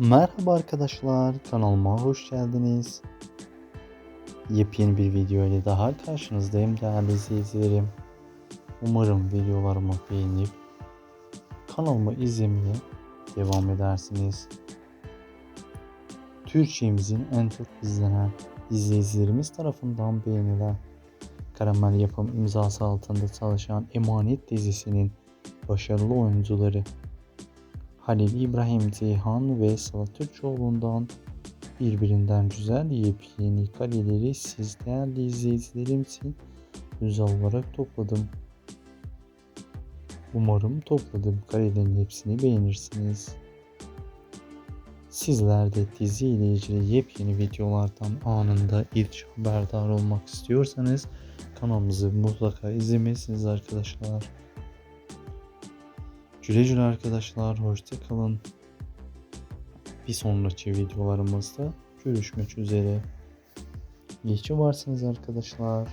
Merhaba arkadaşlar, kanalıma hoş geldiniz. Yepyeni bir video ile daha karşınızdayım değerli izleyicilerim. Umarım videolarımı beğenip kanalımı izlemeye devam edersiniz. Türkçemizin en çok izlenen izleyicilerimiz tarafından beğenilen Karamel Yapım imzası altında çalışan Emanet dizisinin başarılı oyuncuları Halil İbrahim Ceyhan ve Sıla Türkçoğlu'ndan birbirinden güzel yepyeni kareleri siz değerli izleyicilerim için özel olarak topladım. Umarım topladığım karelerin hepsini beğenirsiniz. Sizler de dizi ile ilgili yepyeni videolardan anında ilk haberdar olmak istiyorsanız kanalımızı mutlaka izlemelisiniz arkadaşlar. Güle güle arkadaşlar. Hoşça kalın. Bir sonraki videolarımızda görüşmek üzere. İyi ki varsınız arkadaşlar.